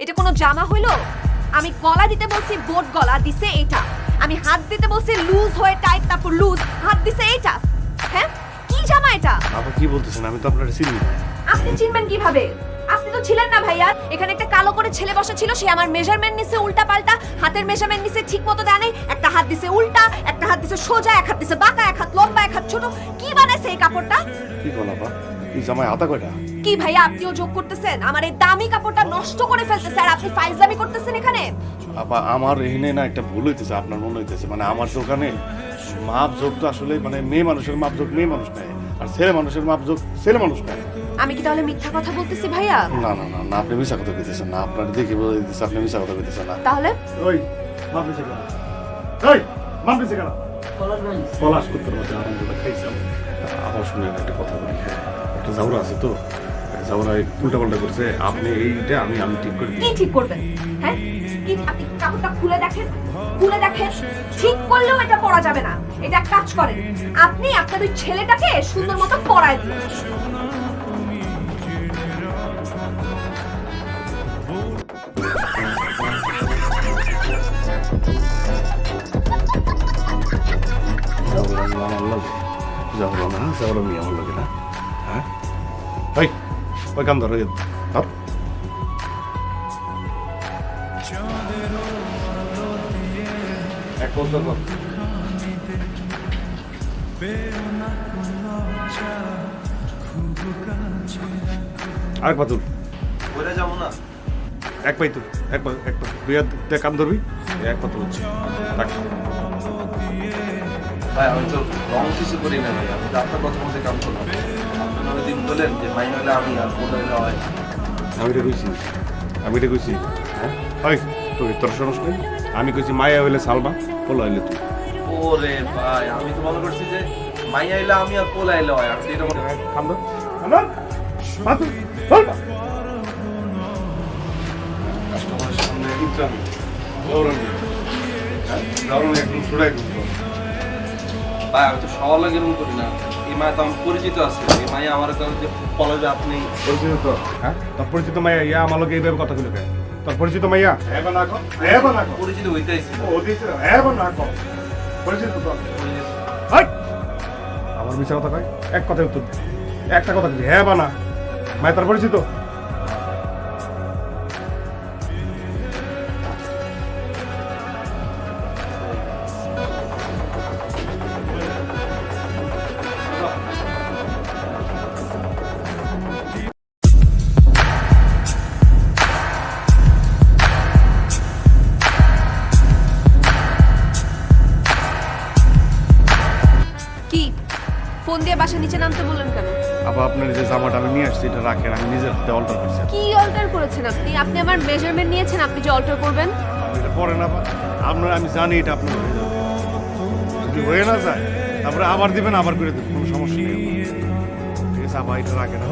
এটা কোনো জামা হইল? আমি গলা দিতে বলছি বোট গলা দিছে এটা আমি হাত দিতে বলছি লুজ হয়ে টাইট তারপর লুজ হাত দিছে এটা হ্যাঁ? কি জামা এটা? আপা কি বলতেছেন? আমি তো আপনার চিনি না। আপনি চিনবেন কীভাবে? আপনি তো ছিলেন না ভাইয়া। এখানে একটা কালো করে ছেলে বসা ছিল সে আমার মেজারমেন্ট নিছে উল্টা পাল্টা হাতের মেজারমেন্ট নিছে ঠিক মতো দেয় নাই একটা হাত দিছে উল্টা একটা হাত দিছে সোজা এক হাত দিছে বাঁকা এক হাত লম্বা এক হাত ছোট। কি বানাইছে এই কাপড়টা? কি আপা এই জামাই হাতা কয়টা? কি ভাইয়া আপনিও যোগ করতেছেন? আমার এই দামি কাপড়টা নষ্ট করে ফেলতেছে আর আপনি ফাইজলামি করতেছেন এখানে? আপা আমার এখানে না একটা ভুল হইতেছে আপনার মনে হইতেছে। মানে আমার দোকানে মাপ যোগ তো আসলে মানে মেয়ে মানুষের মাপ যোগ মেয়ে মানুষ নেয় আর ছেলে মানুষের মাপ যোগ ছেলে মানুষ নেয়। আমি কি তাহলে মিথ্যা কথা বলতেছি ভাইয়া? না না না না আপনি মিশা কথা কইতেছেন না। আপনার দেখে বলে দিতেছে আপনি মিশা কথা কইতেছেন না। তাহলে? ওই মাপ নিছে কেন? ওই মাপ নিছে কেন? পলাশ করতে মধ্যে আনন্দটা খাইছিলাম আবার শুনে একটা কথা বলি। একটা জাউরা আছে তো জাউরা উল্টা পাল্টা করছে আপনি এইটা আমি আমি ঠিক করে কি ঠিক করবেন? হ্যাঁ? কি আপনি কাপড়টা খুলে দেখেন খুলে দেখেন ঠিক করলেও এটা পরা যাবে না। এটা কাজ করেন আপনি আপনার ওই ছেলেটাকে সুন্দর মতো পরায় দিন। জাউরা না জাউরা মিয়া আমার লাগে না হ্যাঁ? ওই ওই কাম ধর ধর এক আরেক পাতুর এক পাই তুই এক পা এক কাম ধরবি এক পাতুর হচ্ছে ভাই আমি তো রং কিছু করি না ভাই আমি কথা কাম করলাম দিন যে মাইন হলে আমি আর হলে হয়। আমি এটা কইছি আমি এটা কইছি হ্যাঁ? ওই তুই তোর সমস্যা আমি কইছি মায়া হইলে সালমা পোলা হইলে তুই। ওরে ভাই আমি তো মনে করছি যে মাই আইলে আমি আর পোলা আইলে হয়। আপনি এটা মনে কাম ধর পাতুর ধর কাস্টমারের সামনে হ্যাঁ? একদম ছুড়াই একদম ভাই আমি তো সবার লাগে এরকম করি না। মায় তো আমার পরিচিত আছে এই মাই আমার কাছে কলেজে আপনি। পরিচিত তো? হ্যাঁ? তোর পরিচিত মাইয়া ইয়া আমার লোক এইভাবে কথা বলে কেন? তোর পরিচিত মাইয়া হ্যাঁ বা না হ্যাঁ বা না কর পরিচিত হইতেছি ও দিছে হ্যাঁ বা না পরিচিত তো? হাই! আমার মিছা কথা কয়? এক কথায় উত্তর একটা কথা কই হ্যাঁ বা না? মায় তার পরিচিত? ফোন দিয়ে বাসা নিচে নামতে বললেন কেন? আবার আপনার যে জামাটা আমি নিয়ে আসছি এটা রাখেন আমি নিজের হাতে অল্টার করছি। কি অল্টার করেছেন আপনি? আপনি আমার মেজারমেন্ট নিয়েছেন আপনি যে অল্টার করবেন? এটা পরে না আপনার আমি জানি এটা আপনার হয়ে যাবে। যদি হয়ে না যায় তারপরে আবার দিবেন আবার করে দেবেন কোনো সমস্যা নেই। ঠিক আছে আবার এটা রাখেন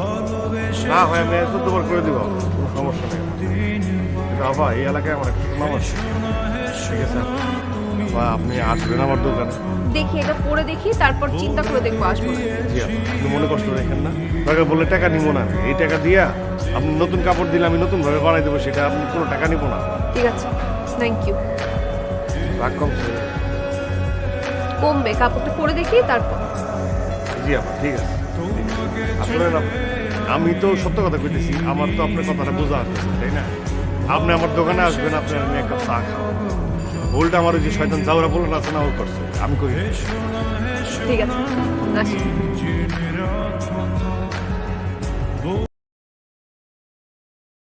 না হয় আমি চোদ্দবার করে দিব কোনো সমস্যা নেই। আবার এই এলাকায় আমার একটা সুনাম আছে। ঠিক আছে আবার আপনি আসবেন আমার দোকানে। দেখি এটা পরে দেখি তারপর চিন্তা করে দেখব আসব। জি আপা, আপনি মনে কষ্ট রেখেন না। তাকে বলে টাকা নিবো না আমি। এই টাকা দিয়া আপনি নতুন কাপড় দিলে আমি নতুন ভাবে বানাই দেবো সেটা আপনি কোনো টাকা নিবো না। ঠিক আছে থ্যাংক ইউ রাগ কমছে। কমবে কাপড়টা পরে দেখি তারপর। জি আপা ঠিক আছে। আসলে না আমি তো সত্য কথা কইতেছি আমার তো আপনার কথাটা বোঝা আসতেছে তাই না? আপনি আমার দোকানে আসবেন আপনি আমি এক কাপ চা খাওয়া ভুলটা আমার যে শয়তান চাওরা ভুল আছে না ও করছে। আমি করি। ঠিক আছে